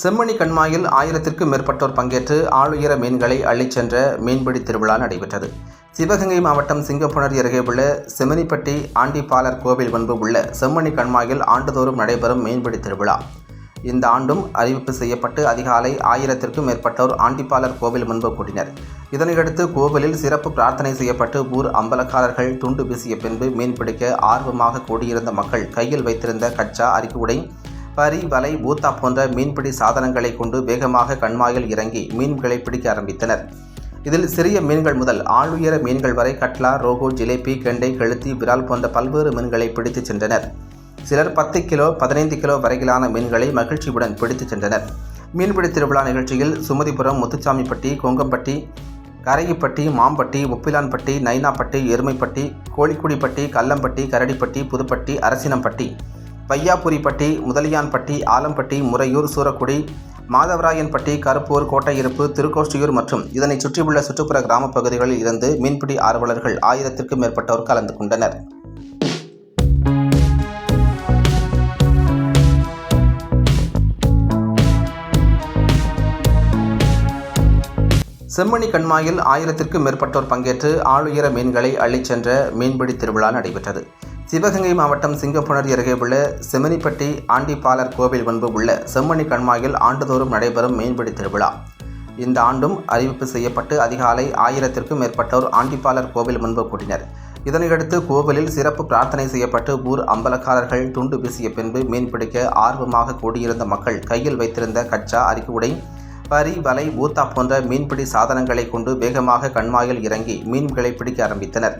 செம்மணி கண்மாயில் ஆயிரத்திற்கும் மேற்பட்டோர் பங்கேற்று ஆளுயர மீன்களை அள்ளிச் சென்ற மீன்பிடி திருவிழா நடைபெற்றது. சிவகங்கை மாவட்டம் சிங்கப்புணரி அருகே உள்ள செமனிப்பட்டி ஆண்டிப்பாலர் கோவில் முன்பு உள்ள செம்மணி கண்மாயில் ஆண்டுதோறும் நடைபெறும் மீன்பிடி திருவிழா. இந்த ஆண்டும் அறிவிப்பு செய்யப்பட்டு அதிகாலை ஆயிரத்திற்கும் மேற்பட்டோர் ஆண்டிப்பாளர் கோவில் முன்பு கூட்டினர் இதனையடுத்து கோவிலில் சிறப்பு பிரார்த்தனை செய்யப்பட்டு ஊர் அம்பலக்காரர்கள் துண்டு வீசிய பின்பு மீன்பிடிக்க ஆர்வமாக கூடியிருந்த மக்கள் கையில் வைத்திருந்த கச்சா அரிக்குடை பரி வலை பூத்தா போன்ற மீன்பிடி சாதனங்களை கொண்டு வேகமாக கண்மாயில் இறங்கி மீன்களை பிடிக்க ஆரம்பித்தனர். இதில் சிறிய மீன்கள் முதல் ஆளுயர மீன்கள் வரை கட்லா ரோகோ ஜிலேபி கெண்டை கெளுத்தி விரால் போன்ற பல்வேறு மீன்களை பிடித்துச் சென்றனர். சிலர் பத்து கிலோ பதினைந்து கிலோ வரையிலான மீன்களை மகிழ்ச்சியுடன் பிடித்துச் சென்றனர். மீன்பிடி திருவிழா நிகழ்ச்சியில் சுமதிபுரம் முத்துச்சாமிப்பட்டி கொங்கம்பட்டி கரையிப்பட்டி மாம்பட்டி உப்பிலான்பட்டி நைனாப்பட்டி எருமைப்பட்டி கோழிக்குடிப்பட்டி கல்லம்பட்டி கரடிப்பட்டி புதுப்பட்டி அரசினம்பட்டி வையாபுரிப்பட்டி முதலியான்பட்டி ஆலம்பட்டி முறையூர் சூரக்குடி மாதவராயன்பட்டி கருப்பூர் கோட்டையிருப்பு திருக்கோஷ்டியூர் மற்றும் இதனைச் சுற்றியுள்ள சுற்றுப்புற கிராமப் பகுதிகளில் இருந்து மீன்பிடி ஆர்வலர்கள் ஆயிரத்திற்கும் மேற்பட்டோர் கலந்து கொண்டனர். செம்மணி கண்மாயில் ஆயிரத்திற்கும் மேற்பட்டோர் பங்கேற்று ஆளுயர மீன்களை அள்ளிச் சென்ற மீன்பிடி திருவிழா நடைபெற்றது. சிவகங்கை மாவட்டம் சிங்கப்புணரி அருகே உள்ள செமனிப்பட்டி ஆண்டிப்பாலர் கோவில் முன்பு உள்ள செம்மணி கண்மாயில் ஆண்டுதோறும் நடைபெறும் மீன்பிடி திருவிழா. இந்த ஆண்டும் அறிவிப்பு செய்யப்பட்டு அதிகாலை ஆயிரத்திற்கும் மேற்பட்டோர் ஆண்டிப்பாலர் கோவில் முன்பு கூட்டினர் இதனையடுத்து கோவிலில் சிறப்பு பிரார்த்தனை செய்யப்பட்டு ஊர் அம்பலக்காரர்கள் துண்டு வீசிய பின்பு மீன்பிடிக்க ஆர்வமாக கூடியிருந்த மக்கள் கையில் வைத்திருந்த கச்சா அரிக்குடை பரி வலை ஊத்தா போன்ற மீன்பிடி சாதனங்களை கொண்டு வேகமாக கண்மாயில் இறங்கி மீன்களை பிடிக்க ஆரம்பித்தனர்.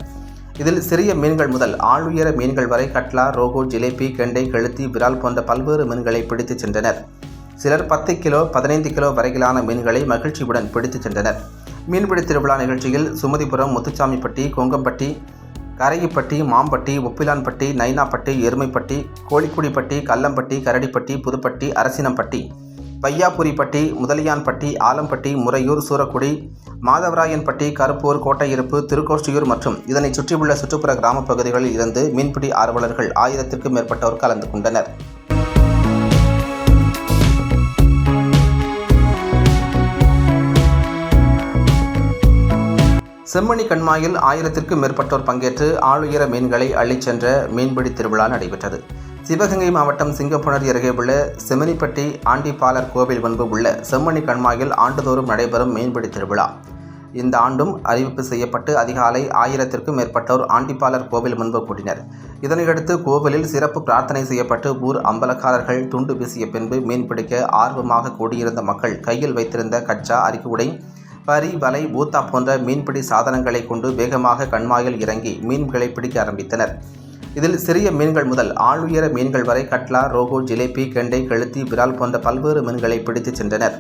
இதில் சிறிய மீன்கள் முதல் ஆளுயர மீன்கள் வரை கட்லா ரோகோ ஜிலேபி கெண்டை கெளுத்தி விரால் போன்ற பல்வேறு மீன்களை பிடித்துச் சென்றனர். சிலர் பத்து கிலோ பதினைந்து கிலோ வரையிலான மீன்களை மகிழ்ச்சியுடன் பிடித்துச் சென்றனர். மீன்பிடி திருவிழா நிகழ்ச்சியில் சுமதிபுரம் முத்துச்சாமிப்பட்டி கொங்கம்பட்டி கரையிப்பட்டி மாம்பட்டி ஒப்பிலான்பட்டி நைனாப்பட்டி எருமைப்பட்டி கோழிக்குடிப்பட்டி கல்லம்பட்டி கரடிப்பட்டி புதுப்பட்டி அரசினம்பட்டி. வையாபுரிப்பட்டி முதலியான்பட்டி ஆலம்பட்டி முறையூர் சூரக்குடி மாதவராயன்பட்டி கருப்பூர் கோட்டையிருப்பு திருக்கோஷ்டியூர் மற்றும் இதனைச் சுற்றியுள்ள சுற்றுப்புற கிராமப் பகுதிகளில் இருந்து மீன்பிடி ஆர்வலர்கள் ஆயிரத்திற்கும் மேற்பட்டோர் கலந்து கொண்டனர். செம்மணி கண்மாயில் ஆயிரத்திற்கும் மேற்பட்டோர் பங்கேற்று ஆளுயர மீன்களை அள்ளிச் சென்ற மீன்பிடி திருவிழா நடைபெற்றது. சிவகங்கை மாவட்டம் சிங்கப்புணரி அருகே உள்ள செமனிப்பட்டி ஆண்டிப்பாலர் கோவில் முன்பு உள்ள செம்மணி கண்மாயில் ஆண்டுதோறும் நடைபெறும் மீன்பிடி திருவிழா. இந்த ஆண்டும் அறிவிப்பு செய்யப்பட்டு அதிகாலை ஆயிரத்திற்கும் மேற்பட்டோர் ஆண்டிப்பாலர் கோவில் முன்பு கூட்டினர் இதனையடுத்து கோவிலில் சிறப்பு பிரார்த்தனை செய்யப்பட்டு ஊர் அம்பலக்காரர்கள் துண்டு வீசிய பின்பு மீன்பிடிக்க ஆர்வமாக கூடியிருந்த மக்கள் கையில் வைத்திருந்த கச்சா அறிக்குடை பரி வலை ஊத்தா போன்ற மீன்பிடி சாதனங்களை கொண்டு வேகமாக கண்மாயில் இறங்கி மீன்களை பிடிக்க ஆரம்பித்தனர். இதில் சிறிய மீன்கள் முதல் ஆளுயர மீன்கள் வரை கட்லா ரோகோ ஜிலேபி கெண்டை கெளுத்தி விரால் போன்ற பல்வேறு மீன்களை பிடித்துச் சென்றனர்.